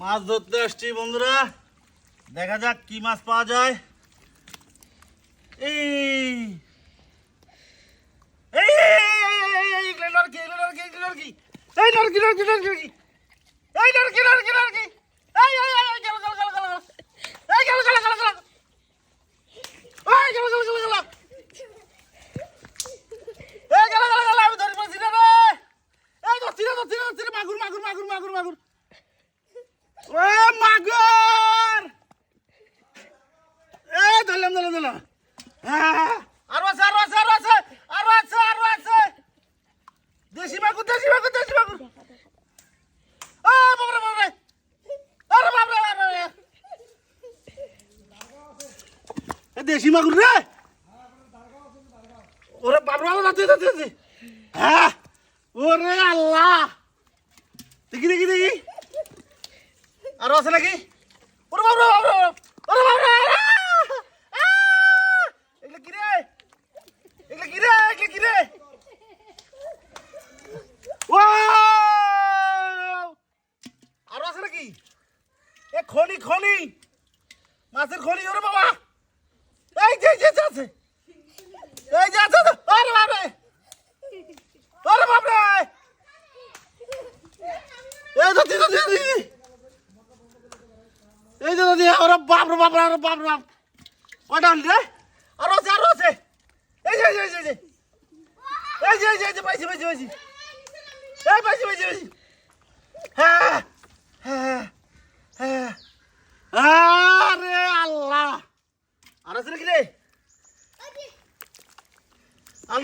মাছ ধরতে আসছি বন্ধুরা। দেখা যাক কি মাছ পাওয়া যায়। এই মাগুর, মাগুর, মাগুর, মাগুর, মাগুর। এ, মাগুর! এই ধরলাম, ধরলাম, ধরলাম। আহ, আরও আছে, আরও আছে, আরও আছে, আরও আছে, আরও আছে। দেশি মাগুর, দেশি মাগুর, দেশি মাগুর। আ, বাবারে, বাবারে। আরে বাবারে, বাবারে। এ, দেশি মাগুর রে ওরে বাবরা বাবা যাচ্ছে যাচ্ছে যাচ্ছে হ্যাঁ ওরে আল্লাহ দেখি দেখি দেখি আরও আছে নাকি? ওরে বাবরা ওরে বাবরা এগুলো কি রে? এগুলো কি রে? এগুলো কি এ খনি খনি! মাছের খনি, ওরে বাবা! এই যে যে আছে। এই যে আছে। আরে বাপরে আরে বাপরে এই তো দিদি দিদি এই যে দিদি, আরে বাপ রে বাপ রে বাপ রে বাপ। কয়টা হল রে? আরও আছে আরও আছে। এই যে এই যে এই যে এই যে। এই যে এই যে পাইছি এই পাইছি পাইছি পাইছি। হ্যাঁ হ্যাঁ হ্যাঁ আরে আল্লাহ। আর আছে নাকি রে?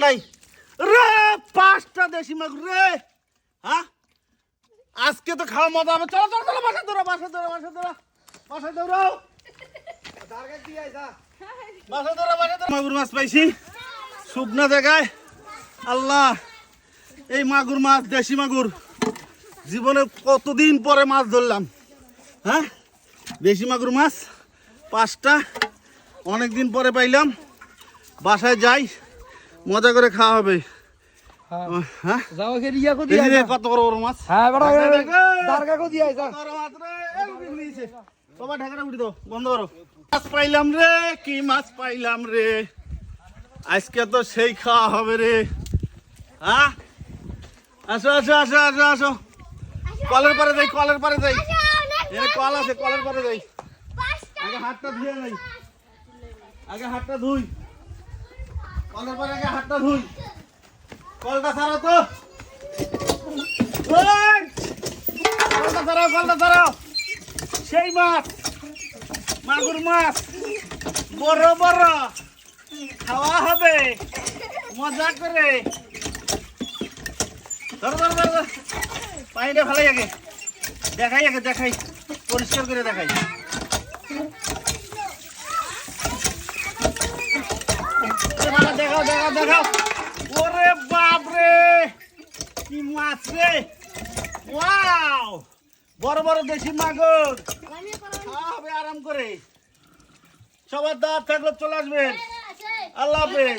নাই। রে, পাঁচটা দেশি মাগুর রে। হ্যাঁ? আজকে তো খাওয়া মজা হবে। চলো চলো চলো, বাসা ধরো বাসা ধরো বাসা ধরো। মাগুর মাছ পাইছি। শুকনা জায়গায়। আল্লাহ এই মাগুর মাছ দেশি মাগুর। জীবনে কতদিন পরে মাছ ধরলাম হ্যাঁ? দেশি মাগুর মাছ পাঁচটা অনেক দিন পরে পাইলাম। বাসায় যাই মজা করে খাওয়া হবে। হ্যাঁ। যাও কে রিয়া কো এই দিয়া যে কত বড় বড় মাছ। হ্যাঁ বড় দেখ, দেখ, দেখ। দারগা কো দিয়া যা বড় মাছ রে, এই উঠে নিয়েছে। বাবা ঢাকাটা উঠি দাও বন্ধ করো। মাছ পাইলাম রে কি মাছ পাইলাম রে? আজকে তো সেই খাওয়া হবে রে। হ্যাঁ? আসো আসো আসো আসো আসো। কলের পারে যাই কলের পারে যাই। এখানে কল আছে কলের পারে যাই। আগে হাতটা ধুয়ে নেই আগে হাতটা ধুই। কলের পরে আগে হাতটা ধুই। কলটা ছাড়াও তো। কলটা ছাড়াও কলটা ছাড়াও সেই মাছ, মাগুর মাছ, বড় বড়। খাওয়া হবে, মজা করে। ধরো ধরো ধরো। পানিটা ভালোই আগে। দেখাই আগে, দেখাই। পরিষ্কার করে দেখাই। দেখাও দেখাও দেখাও। ওরে বাপ রে কি মাছ রে? ওয়াও! বড় বড় দেশি মাগুর। খাওয়া আরাম করে। সবার দাঁত থাকলে চলে আসবেন। আল্লাহ হাফেজ।